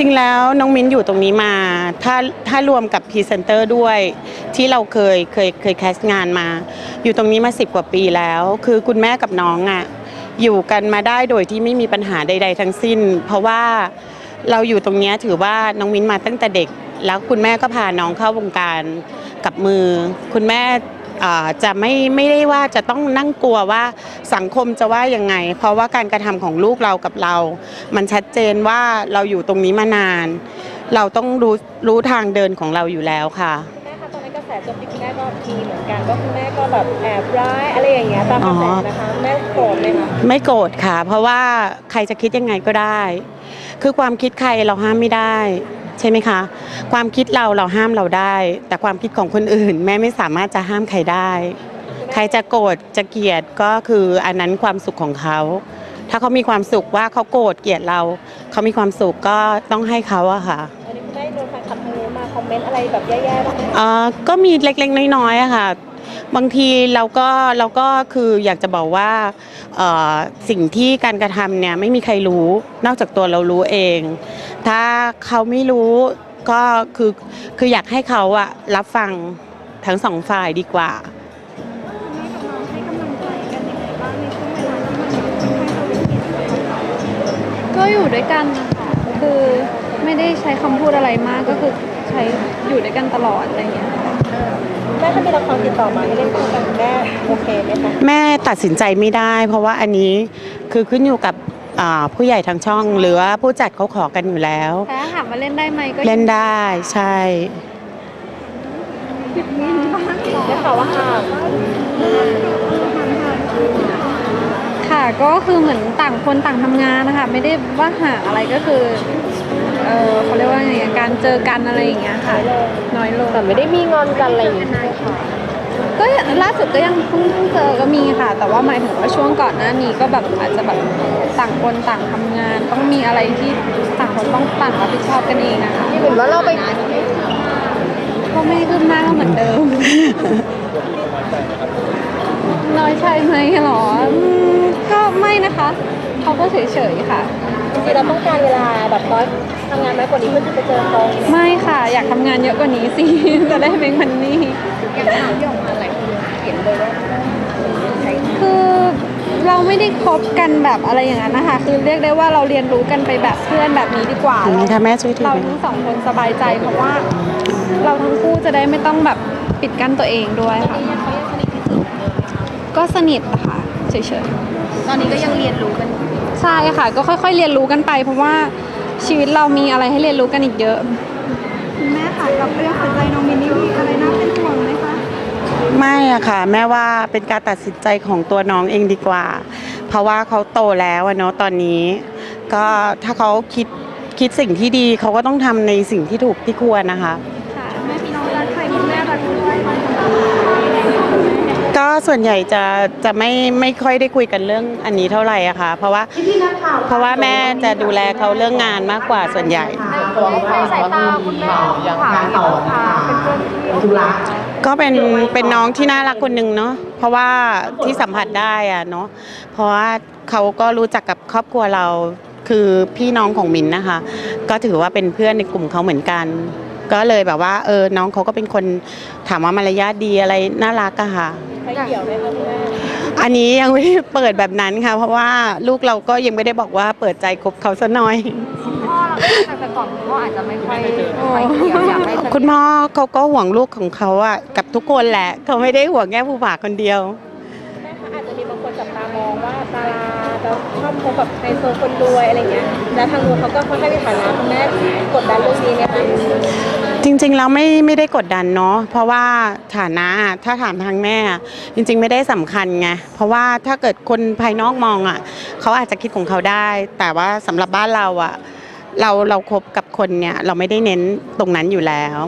ริง ๆ แล้วน้องมิ้นอยู่ตรงนี้มา ถ้าถ้ารวมกับพรีเซนเตอร์ด้วย ที่เราเคยเคยเคยแคสงานมา อยู่ตรงนี้มาสิบกว่าปีแล้ว คือคุณแม่กับน้องอะ่ะอยู่กันมาได้โดยที่ไม่มีปัญหาใด ๆ ทั้งสิ้น เพราะว่าเราอยู่ตรงนี้ถือว่าน้องมิ้นมาตั้งแต่เด็ก แล้วคุณแม่ก็พาน้องเข้าวงการกับมือ คุณแม่ จะไม่ไม่ได้ว่าจะต้องนั่งกลัวว่าสังคมจะว่ายังไง เพราะว่าการกระทำของลูกเรากับเรา มันชัดเจนว่าเราอยู่ตรงนี้มานาน เราต้องรู้รู้ทางเดินของเราอยู่แล้วค่ะแม่คะตอนนั้นกระแสโจมตีคุณแม่ก็มีเหมือนกันก็คุณแม่ก็แบบแอบร้ายอะไรอย่างเงี้ยตามกระแสนะคะแม่โกรธไหมคะไม่โกรธค่ะ เพราะว่าใครจะคิดยังไงก็ได้ คือความคิดใครเราห้ามไม่ได้ ใช่ไหมคะ ความคิดเราเราห้ามเราได้ แต่ความคิดของคนอื่น แม่ไม่สามารถจะห้ามใครได้ ใครจะโกรธจะเกลียดก็คืออันนั้นความสุขของเขา ถ้าเขามีความสุขว่าเขาโกรธเกลียดเรา เขามีความสุขก็ต้องให้เขาอะค่ะวันนี้คุณแม่โดนแฟนคลับทางนู้นมาคอมเมนต์อะไรแบบแย่ๆบ้างไหมเอ่อก็มีเล็กๆน้อยๆอะค่ะ บางทีเราก็เราก็คืออยากจะบอกว่าเอ่อสิ่งที่การกระทำเนี่ยไม่มีใครรู้นอกจากตัวเรารู้เอง ถ้าเขาไม่รู้ก็คือคืออยากให้เขาอะรับฟังทั้งสองฝ่ายดีกว่า ก็อยู่ด้วยกันนะคะคือไม่ได้ใช้คำพูดอะไรมากก็คือใช้อยู่ด้วยกันตลอดอะไรอย่างเงี้ยค่ะแม่ถ้ามีละครติดต่อมาให้เล่นคู่กันคุณแม่โอเคไหมคะ แม่ตัดสินใจไม่ได้ เพราะว่าอันนี้คือขึ้นอยู่กับ อ่าผู้ใหญ่ทางช่อง หรือว่าผู้จัดเขาขอกันอยู่แล้ว แต่ถ้าถามว่าเล่นได้ไหมก็เล่นได้ใช่ ได้ข่าวว่าห่างค่ะก็คือเหมือนต่างคนต่างทำงานนะคะ ไม่ได้ว่าห่างอะไรก็คือเออเขาเรียกว่าไงอะการเจอกันอะไรอย่างเงี้ยค่ะ น้อยลงแต่ไม่ได้มีงอนกันอะไรอย่างเงี้ยใช่ไหมคะ ก็ล่าสุดก็ยังเพิ่งเพิ่งเจอก็มีค่ะ แต่ว่าหมายถึงว่าช่วงก่อนหน้านี้ก็แบบอาจจะแบบต่างคนต่างทำงาน ต้องมีอะไรที่ต่างคนต้องต่างรับผิดชอบกันเองนะคะเหมือนว่าเราไป ก็ไม่ขึ้นมากก็เหมือนเดิม น้อยใจไหมเหรออืมก็ไม่นะคะเขา ก็เฉยๆค่ะ จริงๆเราต้องการเวลาแบบน้อยทำงานน้อยกว่านี้เพื่อที่จะเจอตรงไม่ค่ะอยากทำงานเยอะกว่านี้สิ จะได้แบงค์มันนี่อย่างข่าวที่ออกมาหลายคนเห็นเลยว่าใช้คือเราไม่ได้คบกันแบบอะไรอย่างนั้นนะคะ คือเรียกได้ว่าเราเรียนรู้กันไปแบบเพื่อนแบบนี้ดีกว่าถึงถ้าแม่ช่วยถือเราไหม ทั้งสองคนสบายใจเพราะว่า เราทั้งคู่จะได้ไม่ต้องแบบปิดกั้นตัวเองด้วยค่ะก็สนิทอะค่ะเฉยๆ ตอนนี้ก็ยังเรียนรู้กัน ใช่ค่ะ ก็ค่อยๆ เรียนรู้กันไป เพราะว่าชีวิตเรามีอะไรให้เรียนรู้กันอีกเยอะ คุณแม่ค่ะกับเรื่องหัวใจน้องมินนี่มีอะไรน่าเป็นห่วงไหมคะ ไม่อะค่ะ แม่ว่าเป็นการตัดสินใจของตัวน้องเองดีกว่า เพราะว่าเขาโตแล้วอะเนาะตอนนี้ ก็ถ้าเขาคิดคิดสิ่งที่ดีเขาก็ต้องทำในสิ่งที่ถูกที่ควรนะคะ ค่ะ แม่พี่น้องรักใครคุณแม่รักด้วย ก็ ส่วนใหญ่จะจะไม่ไม่ค่อยได้คุยกันเรื่องอันนี้เท่าไหร่อะค่ะ เพราะว่าเพราะว่าแม่จะดูแลเขาเรื่องงานมากกว่าส่วนใหญ่ สายตาคุณแม่ยังการต่อค่ะเป็นเพื่อนที่ธุระก็เป็นเป็นน้องที่น่ารักคนหนึ่งเนาะเพราะว่าที่สัมผัสได้อะเนาะเพราะว่าเขาก็รู้จักกับครอบครัวเราคือพี่น้องของมินนะคะ ก็ถือว่าเป็นเพื่อนในกลุ่มเขาเหมือนกัน ก็เลยแบบว่าเออน้องเขาก็เป็นคนถามว่ามารยาทดีอะไรน่ารักอะค่ะ ใครเกี่ยวไหมคะคุณแม่อันนี้ยังไม่ได้เปิดแบบนั้นค่ะ เพราะว่าลูกเราก็ยังไม่ได้บอกว่าเปิดใจคบเขาซะหน่อย พ่อเราแต่ก่อนคุณพ่ออาจจะไม่ค่อยไม่เกี่ยวอยากให้คุณพ่อเขาก็ห่วงลูกของเขาอะกับทุกคนแหละเขาไม่ได้ห่วงแค่ผู้ผ่าคนเดียว แม่คะอาจจะมีบางคนจับตามองว่าดาราจะชอบคบแบบไฮโซคนรวยอะไรเงี้ย แล้วทางนู้นเขาก็ค่อนข้างมีฐานะคุณแม่กดดันเรื่องนี้ไหมคะ จริงๆแล้วไม่ไม่ได้กดดันเนาะเพราะว่าฐานะถ้าถามทางแม่อะจริง ๆ ไม่ได้สำคัญไงเพราะว่าถ้าเกิดคนภายนอกมองอะเขาอาจจะคิดของเขาได้ แต่ว่าสำหรับบ้านเราอะเราเราคบกับคนเนี่ยเราไม่ได้เน้นตรงนั้นอยู่แล้ว